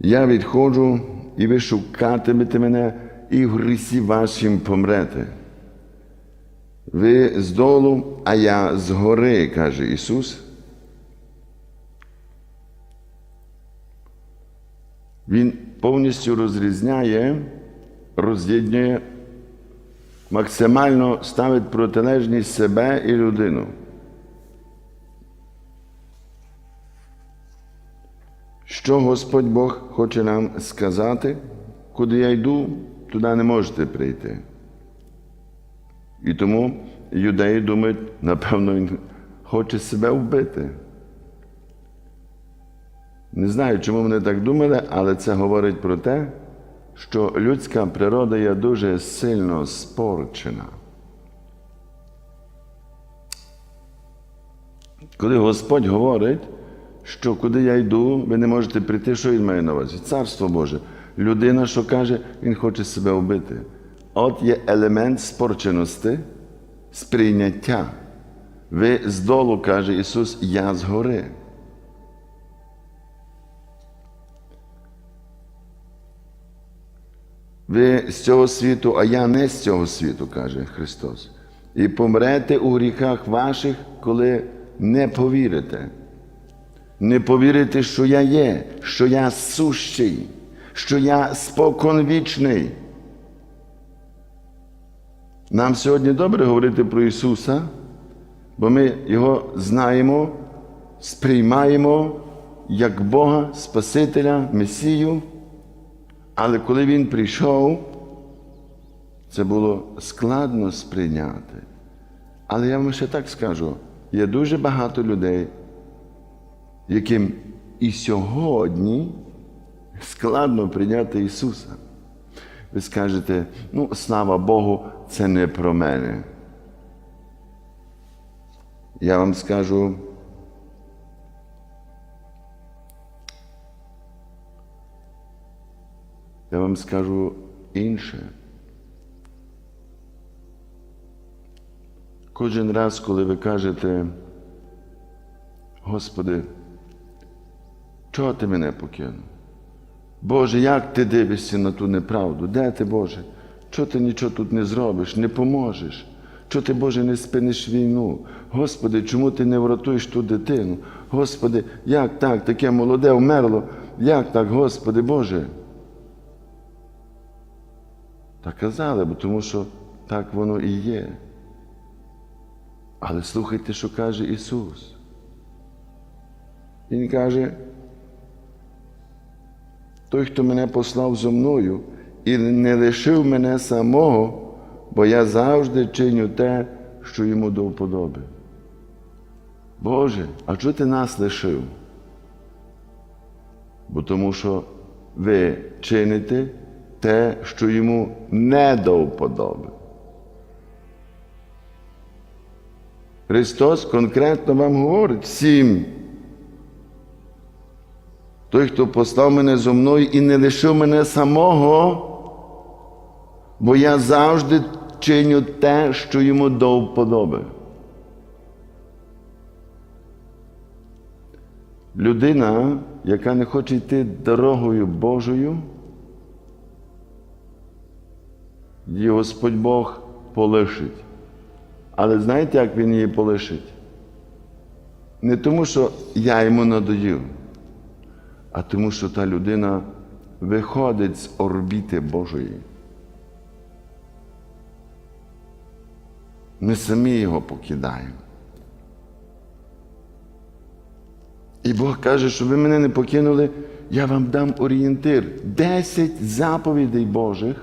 Я відходжу, і ви шукатимете мене, і в грісі вашим помрете. Ви здолу, а я згори, каже Ісус. Він повністю розрізняє, роз'єднує, максимально ставить протилежність себе і людину. Що Господь Бог хоче нам сказати, куди я йду, туди не можете прийти. І тому юдеї думають, напевно, він хоче себе вбити. Не знаю, чому вони так думали, але це говорить про те, що людська природа є дуже сильно спорчена. Коли Господь говорить, що куди я йду, ви не можете прийти, що він має на увазі? Царство Боже. Людина, що каже, він хоче себе вбити. От є елемент спорченості, сприйняття. Ви здолу, каже Ісус, я згори. Ви з цього світу, а я не з цього світу, каже Христос. І помрете у гріхах ваших, коли не повірите. Не повірите, що я є, що я сущий, що я споконвічний. Нам сьогодні добре говорити про Ісуса, бо ми Його знаємо, сприймаємо як Бога, Спасителя, Месію. Але коли Він прийшов, це було складно сприйняти. Але я вам ще так скажу: є дуже багато людей, яким і сьогодні складно прийняти Ісуса. Ви скажете, ну, слава Богу, це не про мене. Я вам скажу, я вам скажу інше. Кожен раз, коли ви кажете, Господи, чого ти мене покинув? Боже, як ти дивишся на ту неправду? Де ти, Боже? Чого ти нічого тут не зробиш, не поможеш? Чого ти, Боже, не спиниш війну? Господи, чому ти не врятуєш ту дитину? Господи, як так, таке молоде вмерло? Як так, Господи Боже? Так казали, бо тому що так воно і є. Але слухайте, що каже Ісус. Він каже, той, хто мене послав зо мною і не лишив мене самого, бо я завжди чиню те, що йому до вподоби. Боже, а чого ти нас лишив? Бо тому що ви чините те, що йому не до вподоби. Христос конкретно вам говорить всім. Той, хто послав мене зо мною і не лишив мене самого, бо я завжди чиню те, що йому до вподоби. Людина, яка не хоче йти дорогою Божою, її Господь Бог полишить. Але знаєте, як Він її полишить? Не тому, що я йому надоїв, а тому, що та людина виходить з орбіти Божої. Ми самі його покидаємо. І Бог каже, що ви мене не покинули, я вам дам орієнтир. Десять заповідей Божих.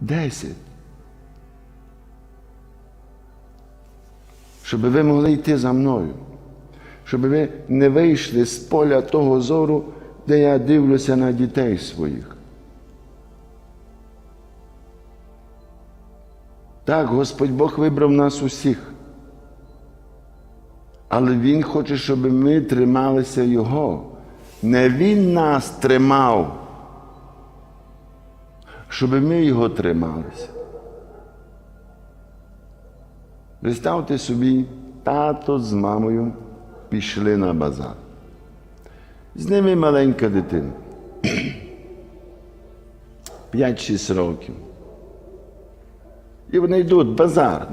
Десять. Щоб ви могли йти за мною. Щоб ви не вийшли з поля того зору, де я дивлюся на дітей своїх. Так, Господь Бог вибрав нас усіх. Але Він хоче, щоб ми трималися Його. Не Він нас тримав, щоб ми Його трималися. Представте собі, тато з мамою пішли на базар. З ними маленька дитина. 5-6 років. І вони йдуть, базар.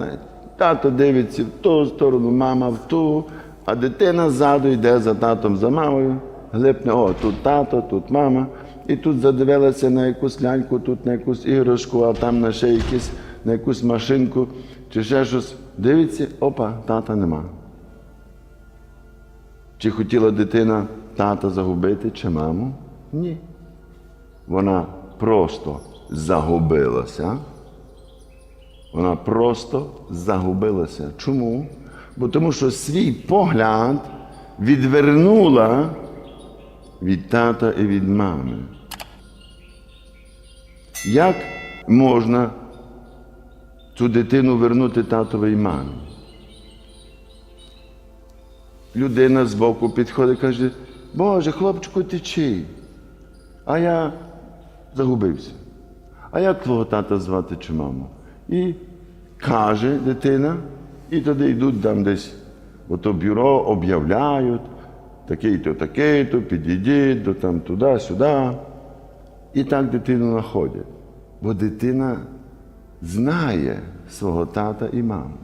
Тато дивиться в ту сторону, мама в ту, а дитина ззаду йде за татом, за мамою, глипне, о, тут тато, тут мама. І тут задивилася на якусь ляльку, тут на якусь іграшку, а там на ще якісь, на якусь машинку чи ще щось. Дивиться, опа, тата нема. Чи хотіла дитина тата загубити, чи маму? Ні. Вона просто загубилася. Вона просто загубилася. Чому? Бо тому що свій погляд відвернула від тата і від мами. Як можна цю дитину вернути татові і мамі? Людина збоку підходить і каже, Боже, хлопчику, течи. А я загубився. А як твого тата звати чи маму? І каже дитина, і тоді йдуть там десь, ото бюро об'являють, такий-то, такий-то, підійдіть, до там туди, сюди. І так дитину знаходять. Бо дитина знає свого тата і маму.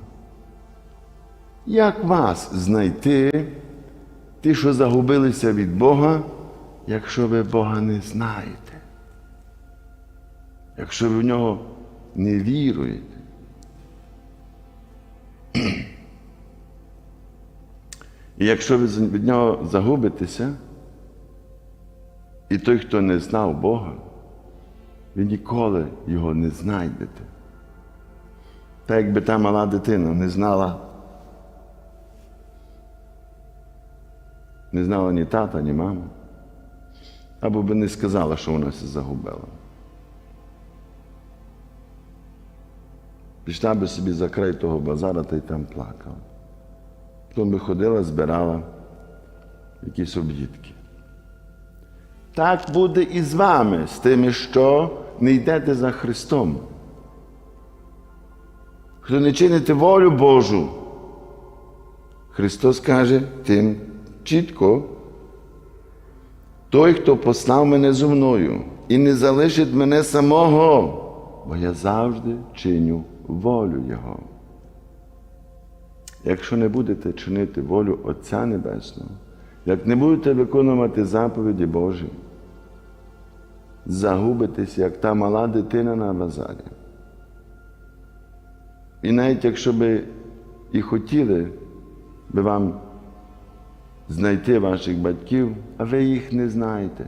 Як вас знайти, ті, що загубилися від Бога, якщо ви Бога не знаєте? Якщо ви в нього не віруєте? І якщо ви від нього загубитеся, і той, хто не знав Бога, ви ніколи його не знайдете. Так якби та мала дитина не знала, не знала ні тата, ні мами, або би не сказала, що вона се загубила. Пішла би собі за край того базара та й там плакала. Потім би ходила, збирала якісь об'їдки. Так буде і з вами, з тими, що не йдете за Христом. Хто не чините волю Божу, Христос каже тим чітко, той, хто послав мене зо мною і не залишить мене самого, бо я завжди чиню волю Його. Якщо не будете чинити волю Отця Небесного, як не будете виконувати заповіді Божі, загубитесь, як та мала дитина на базарі. І навіть якщо би і хотіли би вам знайти ваших батьків, а ви їх не знаєте.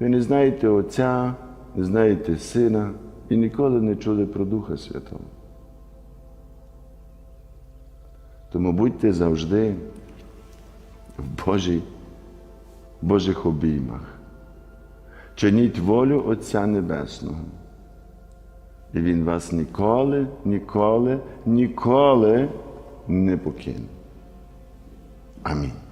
Ви не знаєте Отця, не знаєте Сина і ніколи не чули про Духа Святого. Тому будьте завжди в Божій, Божих обіймах. Чиніть волю Отця Небесного. І Він вас ніколи, ніколи, ніколи не покине. Amén.